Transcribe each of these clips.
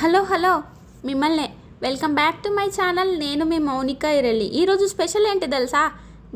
Hello hello. మిమ్మల్ని. Welcome back to my channel. నేను మీ మౌనిక ఇరెల్లి. ఈరోజు స్పెషల్ ఏంటి తెలుసా?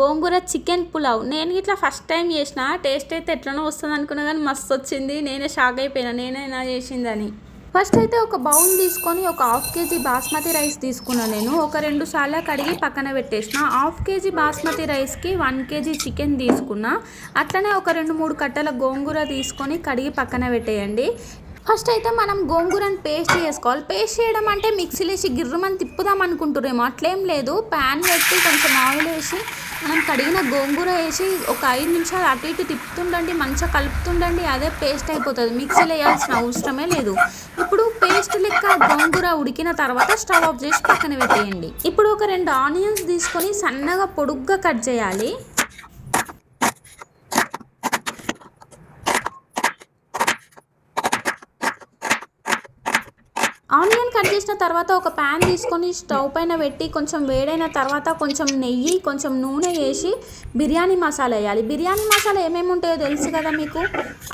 గోంగూర చికెన్ పులావ్. నేను ఇట్లా ఫస్ట్ టైం చేసిన టేస్ట్ అయితే ఎట్లనో వస్తుంది అనుకున్నా కానీ మస్తు వచ్చింది. నేనే షాక్ అయిపోయినా. నేనే నా చేసిందని. ఫస్ట్ అయితే ఒక బౌల్ తీసుకొని ఒక హాఫ్ కేజీ బాస్మతి రైస్ తీసుకున్నాను నేను. ఒక రెండు సార్లు కడిగి పక్కన పెట్టేసిన. హాఫ్ కేజీ బాస్మతి రైస్కి వన్ కేజీ చికెన్ తీసుకున్నా. అట్లనే ఒక రెండు మూడు కట్టల గోంగూర తీసుకొని కడిగి పక్కన పెట్టేయండి. ఫస్ట్ అయితే మనం గోంగూరని పేస్ట్ చేసుకోవాలి. పేస్ట్ చేయడం అంటే మిక్సీలో వేసి గిర్రమని తిప్పుదాం అనుకుంటున్నామో అట్లేం లేదు. ప్యాన్ పెట్టి కొంచెం ఆయిల్ వేసి మనం కడిగిన గోంగూర వేసి ఒక ఐదు నిమిషాలు అటు ఇటు తిప్పుతుండండి మంచిగా కలుపుతుండండి అదే పేస్ట్ అయిపోతుంది. మిక్సీలో వేయాల్సిన అవసరమే లేదు. ఇప్పుడు పేస్ట్ లెక్క గోంగూర ఉడికిన తర్వాత స్టవ్ ఆఫ్ చేసి పక్కన పెట్టేయండి. ఇప్పుడు ఒక రెండు ఆనియన్స్ తీసుకొని సన్నగా పొడుగ్గా కట్ చేయాలి. ఆనియన్ కట్ చేసిన తర్వాత ఒక ప్యాన్ తీసుకొని స్టవ్ పైన పెట్టి కొంచెం వేడైన తర్వాత కొంచెం నెయ్యి కొంచెం నూనె వేసి బిర్యానీ మసాలా వేయాలి. బిర్యానీ మసాలా ఏమేమి ఉంటాయో తెలుసు కదా మీకు?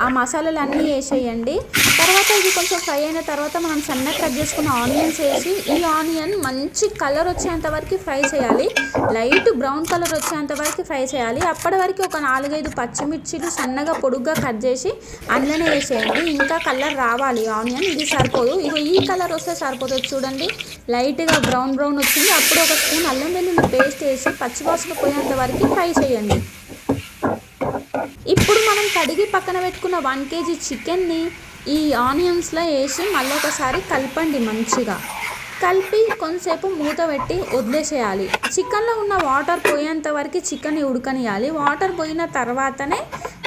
ఆ మసాలాలు అన్నీ వేసేయండి. తర్వాత ఇది కొంచెం ఫ్రై అయిన తర్వాత మనం సన్నగా కట్ చేసుకున్న ఆనియన్స్ వేసి ఈ ఆనియన్ మంచి కలర్ వచ్చేంత వరకు ఫ్రై చేయాలి. లైట్ బ్రౌన్ కలర్ వచ్చేంత వరకు ఫ్రై చేయాలి. అప్పటి వరకు ఒక నాలుగైదు పచ్చిమిర్చిలు సన్నగా పొడుగ్గా కట్ చేసి అందులోనే వేసేయండి. ఇంకా కలర్ రావాలి. ఆనియన్ ఇది సరిపోదు. ఇగో ఈ కలర్ వస్తే సరిపోతుంది. చూడండి లైట్గా బ్రౌన్ బ్రౌన్ వచ్చింది. అప్పుడు ఒక స్పూన్ అల్లం వెల్లుల్లి పేస్ట్ వేసి పచ్చివాసన పోయేంత వరకు ఫ్రై చేయండి. ఇప్పుడు మనం కడిగి పక్కన పెట్టుకున్న వన్ కేజీ చికెన్ని ఈ ఆనియన్స్లో వేసి మళ్ళీ ఒకసారి కలపండి మంచిగా. కలిపి కొంతసేపు మూత పెట్టి వదిలేసేయాలి. చికెన్లో ఉన్న వాటర్ పోయేంత వరకు చికెన్ ఉడకనియాలి వాటర్ పోయిన తర్వాతనే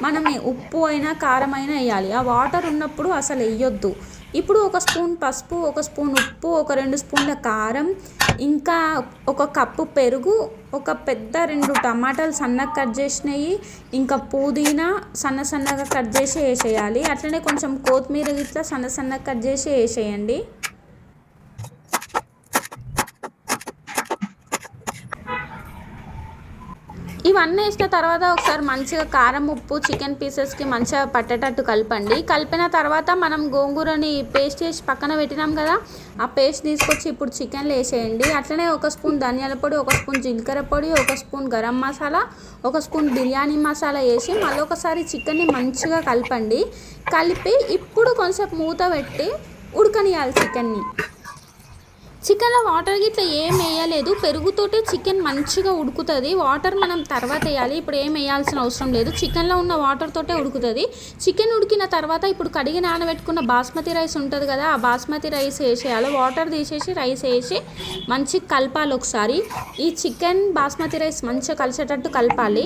మనం ఉప్పు అయినా కారం అయినా వేయాలి. ఆ వాటర్ ఉన్నప్పుడు అసలు వేయొద్దు. ఇప్పుడు ఒక స్పూన్ పసుపు ఒక స్పూన్ ఉప్పు ఒక రెండు స్పూన్ల కారం ఇంకా ఒక కప్పు పెరుగు ఒక పెద్ద రెండు టమాటాలు సన్నగా కట్ చేసినవి ఇంకా పుదీనా సన్న సన్నగా కట్ చేసి వేసేయాలి. అట్లనే కొంచెం కొత్తిమీర ఇట్లా సన్న సన్నగా కట్ చేసి వేసేయండి. ఇవన్నీ వేసిన తర్వాత ఒకసారి మంచిగా కారం ఉప్పు చికెన్ పీసెస్కి మంచిగా పట్టేటట్టు కలపండి. కలిపిన తర్వాత మనం గోంగూరని పేస్ట్ చేసి పక్కన పెట్టినాం కదా ఆ పేస్ట్ తీసుకొచ్చి ఇప్పుడు చికెన్లో వేసేయండి. అట్లనే ఒక స్పూన్ ధనియాల పొడి ఒక స్పూన్ జీలకర్ర పొడి ఒక స్పూన్ గరం మసాలా ఒక స్పూన్ బిర్యానీ మసాలా వేసి మళ్ళీ ఒకసారి చికెన్ని మంచిగా కలపండి. కలిపి ఇప్పుడు కొంచెం మూత పెట్టి ఉడకనియాలి చికెన్ని. చికెన్లో వాటర్ గిట్లా ఏం వేయలేదు. పెరుగుతోటే చికెన్ మంచిగా ఉడుకుతుంది. వాటర్ మనం తర్వాత వేయాలి. ఇప్పుడు ఏం వేయాల్సిన అవసరం లేదు. చికెన్లో ఉన్న వాటర్ తోటే ఉడుకుతుంది. చికెన్ ఉడికిన తర్వాత ఇప్పుడు కడిగి నానబెట్టుకున్న బాస్మతి రైస్ ఉంటుంది కదా ఆ బాస్మతి రైస్ వేసేయాలి. వాటర్ తీసేసి రైస్ వేసి మంచిగా కలపాలి ఒకసారి. ఈ చికెన్ బాస్మతి రైస్ మంచిగా కలిసేటట్టు కలపాలి.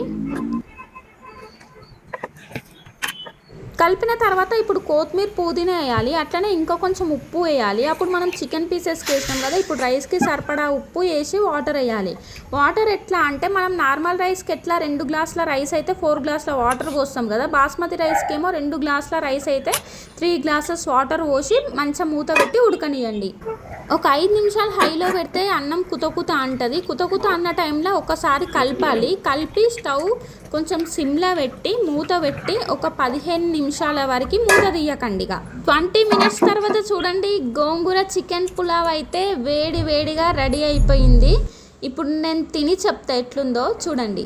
కలిపిన తర్వాత ఇప్పుడు కొత్తిమీర పుదీనా వేయాలి అట్లనే ఇంకా కొంచెం ఉప్పు వేయాలి. అప్పుడు మనం చికెన్ పీసెస్కి వేసినాం కదా ఇప్పుడు రైస్కి సరిపడా ఉప్పు వేసి వాటర్ వేయాలి. వాటర్ ఎట్లా అంటే మనం నార్మల్ రైస్కి ఎట్లా రెండు గ్లాసుల రైస్ అయితే ఫోర్ గ్లాసుల వాటర్ పోస్తాం కదా బాస్మతి రైస్కి ఏమో రెండు గ్లాసుల రైస్ అయితే త్రీ గ్లాసెస్ వాటర్ పోసి మంచిగా మూత పెట్టి ఉడకనియండి ఒక ఐదు నిమిషాలు హైలో పెడితే అన్నం కుతకుత అంటుంది. కుతకుత అన్న టైంలో ఒకసారి కలపాలి. కలిపి స్టవ్ కొంచెం సిమ్లో పెట్టి మూత పెట్టి ఒక పదిహేను నిమిషాల వరకు మూత తీయకండిగా ట్వంటీ మినిట్స్ తర్వాత చూడండి గోంగూర చికెన్ పులావ్ అయితే వేడి వేడిగా రెడీ అయిపోయింది. ఇప్పుడు నేను తిని చెప్తా ఎట్లుందో చూడండి.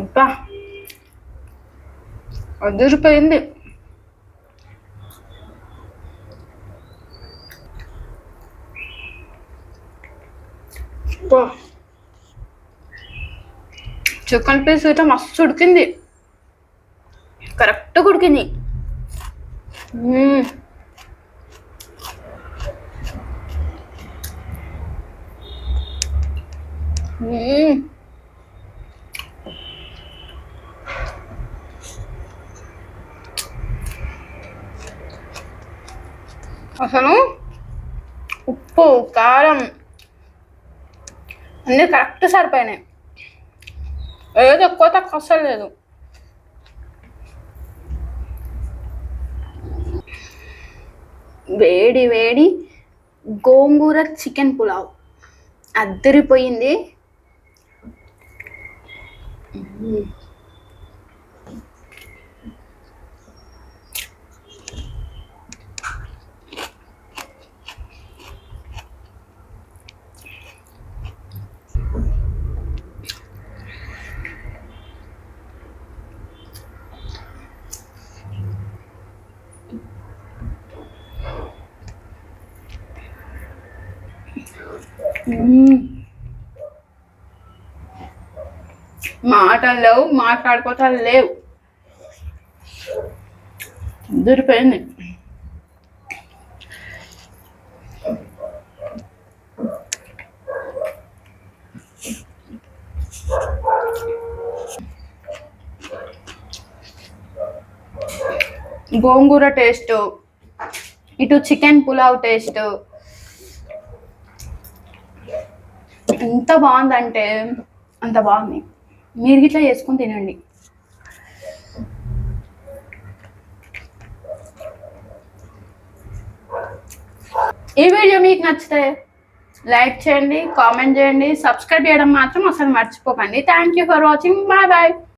అబ్బా. అదిరిపోయింది. చికెన్ పీస్ అయితే మస్తు ఉడికింది. కరెక్ట్గా ఉడికింది. అసలు ఉప్పు కారం అన్నీ కరెక్ట్ సరిపోయినాయి. ఏదో ఎక్కువ తక్కువ అసలు లేదు. వేడి వేడి గోంగూర చికెన్ పులావ్. అద్దరిపోయింది. Mm. మాటలు లేవు మాట్లాడుకోవటాలు లేవు. దొరిపోయింది గోంగూర టేస్ట్ ఇటు చికెన్ పులావ్ టేస్ట్. ఎంత బాగుందంటే అంత బాగుంది. మీరు ఇట్లా చేసుకొని తినండి. ఈ వీడియో మీకు నచ్చితే లైక్ చేయండి కామెంట్ చేయండి సబ్స్క్రైబ్ చేయడం మాత్రం అసలు మర్చిపోకండి. Thank you for watching bye bye